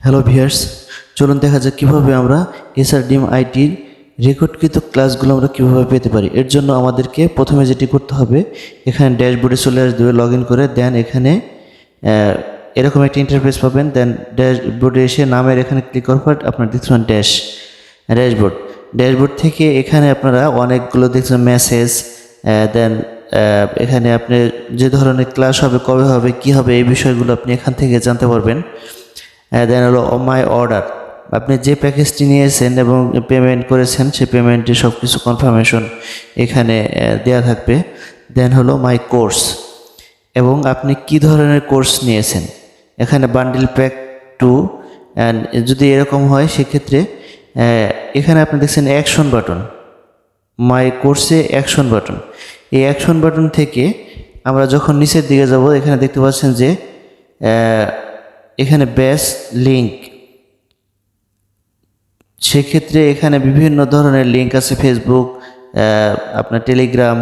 Hello viewers চলুন দেখা যাক কীভাবে আমরা এসআরডিএম আইটির রেকর্ডকৃত ক্লাসগুলো আমরা কীভাবে পেতে পারি। এর জন্য আমাদেরকে প্রথমে যেটি করতে হবে, এখানে ড্যাশবোর্ডে চলে আসবে লগ ইন করে দেন এখানে এরকম একটা ইন্টারফেস পাবেন দেন ড্যাশবোর্ডে এসে নামের এখানে ক্লিক করার পর আপনার দেখছেন ড্যাশ ড্যাশবোর্ড ড্যাশবোর্ড থেকে এখানে আপনারা অনেকগুলো দেখছেন মেসেজ দেন এখানে আপনি যে ধরনের ক্লাস হবে, কবে হবে, কি হবে, এই বিষয়গুলো আপনি এখান থেকে জানতে পারবেন। দেন হলো মাই অর্ডার আপনি যে প্যাকেজটি নিয়েছেন এবং পেমেন্ট করেছেন, সেই পেমেন্টের সব কিছু কনফার্মেশন এখানে দেয়া থাকবে। দেন হলো মাই কোর্স এবং আপনি কি ধরনের কোর্স নিয়েছেন? এখানে বান্ডিল প্যাক টু যদি এরকম হয়, সেক্ষেত্রে এখানে আপনি দেখছেন অ্যাকশন বাটন মাই কোর্সে অ্যাকশন বাটন এই অ্যাকশন বাটন থেকে আমরা যখন নিচের দিকে যাব, এখানে দেখতে পাচ্ছেন যে এখানে ব্যাস লিঙ্ক সেক্ষেত্রে এখানে বিভিন্ন ধরনের লিঙ্ক আছে ফেসবুক আপনার টেলিগ্রাম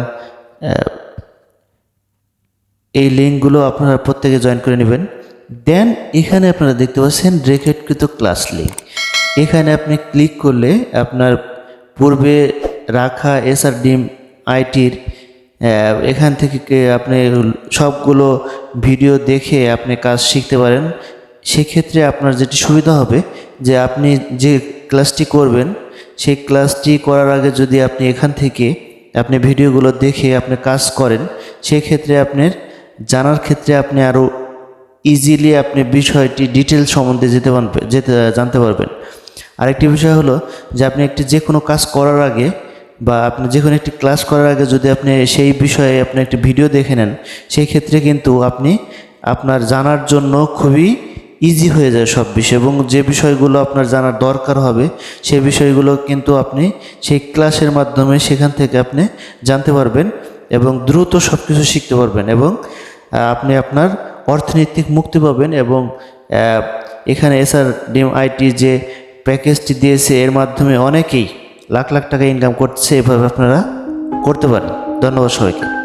এই লিঙ্কগুলো আপনারা প্রত্যেকে জয়েন করে নেবেন। দেন এখানে আপনারা দেখতে পাচ্ছেন রেকর্ডকৃত ক্লাস লিঙ্ক এখানে আপনি ক্লিক করলে আপনার পূর্বে রাখা এসআর ডিম আইটির এখান থেকে আপনি সবগুলো ভিডিও দেখে আপনি কাজ শিখতে পারেন। সেক্ষেত্রে আপনার যেটি সুবিধা হবে যে আপনি যে ক্লাসটি করবেন, সেই ক্লাসটি করার আগে যদি আপনি এখান থেকে আপনি ভিডিওগুলো দেখে আপনি কাজ করেন সেই ক্ষেত্রে আপনার জানার ক্ষেত্রে আপনি আরও ইজিলি আপনি বিষয়টি ডিটেল সম্বন্ধে যেতে যেতে, জানতে পারবেন। আরেকটি বিষয় হলো যে আপনি একটি যে কোনো কাজ করার আগে বা আপনি যে কোনো একটি ক্লাস করার আগে যদি আপনি সেই বিষয়ে আপনি একটি ভিডিও দেখে নেন সেই ক্ষেত্রে কিন্তু আপনি আপনার জানার জন্য খুবই ইজি হয়ে যায় সব বিষয় এবং যে বিষয়গুলো আপনার জানার দরকার হবে সেই বিষয়গুলো কিন্তু আপনি সেই ক্লাসের মাধ্যমে সেখান থেকে আপনি জানতে পারবেন এবং দ্রুত সব কিছু শিখতে পারবেন এবং আপনি আপনার অর্থনৈতিক মুক্তি পাবেন এবং এখানে এসআর ডিম আইটি যে প্যাকেজটি দিয়েছে, এর মাধ্যমে অনেকেই লাখ লাখ টাকা ইনকাম করছে, এভাবে আপনারা করতে পারেন। ধন্যবাদ সবাইকে।